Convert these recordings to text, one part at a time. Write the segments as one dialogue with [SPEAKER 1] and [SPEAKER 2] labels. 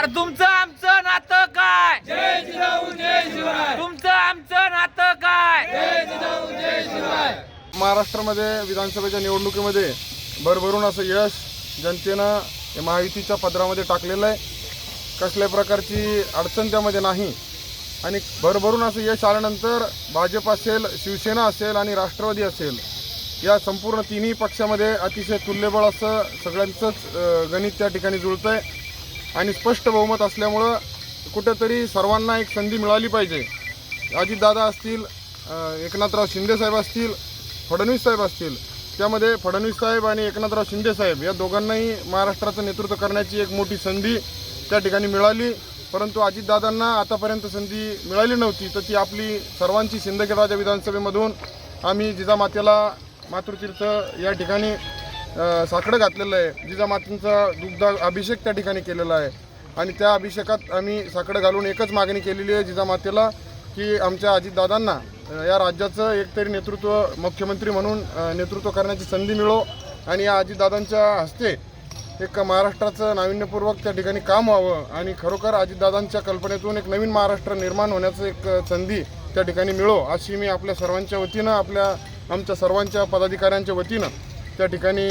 [SPEAKER 1] अरे तुमचं आमचं नातं काय?
[SPEAKER 2] जय जिजाऊ जय शिवराय
[SPEAKER 1] तुमचं आमचं नातं काय?
[SPEAKER 2] जय जिजाऊ जय शिवराय
[SPEAKER 3] महाराष्ट्रामध्ये विधानसभेच्या निवडणुकीमध्ये भरभरून असं यश जनतेनं या महायुतीच्या पदरामध्ये टाकलेलं आहे. कसल्या प्रकारची अडचण त्यामध्ये नाही. आणि भरभरून असं यश आल्यानंतर भाजप असेल शिवसेना असेल आणि राष्ट्रवादी असेल या संपूर्ण तिन्ही पक्षामध्ये अतिशय तुल्यबळ असं सगळ्यांचंच गणित त्या ठिकाणी जुळतं आहे आणि स्पष्ट बहुमत असल्यामुळं कुठेतरी सर्वांना एक संधी मिळाली पाहिजे. अजितदादा असतील एकनाथराव शिंदेसाहेब असतील फडणवीस साहेब असतील त्यामध्ये फडणवीस साहेब आणि एकनाथराव शिंदे साहेब या दोघांनाही महाराष्ट्राचं नेतृत्व करण्याची एक मोठी संधी त्या ठिकाणी मिळाली. परंतु अजितदादांना आतापर्यंत संधी मिळाली नव्हती. तर ती आपली सर्वांची सिंदखेडराजा विधानसभेमधून आम्ही जिजामातेला मातृतीर्थ या ठिकाणी साकडं घातलेलं आहे. जिजामातींचा दुग्ध अभिषेक त्या ठिकाणी केलेला आहे. आणि त्या अभिषेकात आम्ही साकडं घालून एकच मागणी केलेली आहे जिजामातेला की आमच्या अजितदादांना या राज्याचं एकतरी नेतृत्व मुख्यमंत्री म्हणून नेतृत्व करण्याची संधी मिळो आणि या अजितदादांच्या हस्ते एक महाराष्ट्राचं नाविन्यपूर्वक त्या ठिकाणी काम व्हावं आणि खरोखर अजितदादांच्या कल्पनेतून एक नवीन महाराष्ट्र निर्माण होण्याचं एक संधी त्या ठिकाणी मिळो अशी मी आपल्या सर्वांच्या वतीनं आपल्या आमच्या सर्वांच्या पदाधिकाऱ्यांच्या वतीनं त्या ठिकाणी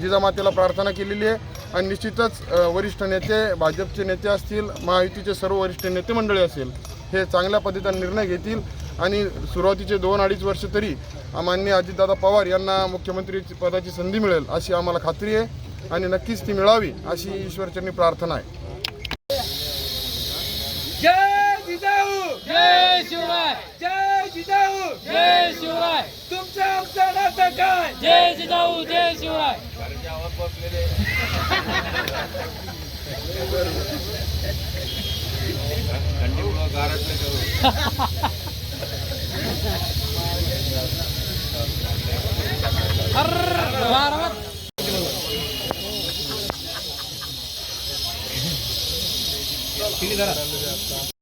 [SPEAKER 3] जिजामातेला प्रार्थना केलेली आहे आणि निश्चितच वरिष्ठ नेते भाजपचे नेते असतील महायुतीचे सर्व वरिष्ठ नेते मंडळी असेल हे चांगल्या पद्धतीने निर्णय घेतील. आणि सुरुवातीचे दोन अडीच वर्ष तरी मान्य अजितदादा पवार यांना मुख्यमंत्री पदाची संधी मिळेल अशी आम्हाला खात्री आहे. आणि नक्कीच ती मिळावी अशी ईश्वरचरणी प्रार्थना आहे.
[SPEAKER 2] जय जिजाऊ!
[SPEAKER 1] जय शिवराय!
[SPEAKER 2] जय जिजाऊ!
[SPEAKER 1] जय
[SPEAKER 2] जाऊ
[SPEAKER 1] जय शिवराय किती धरा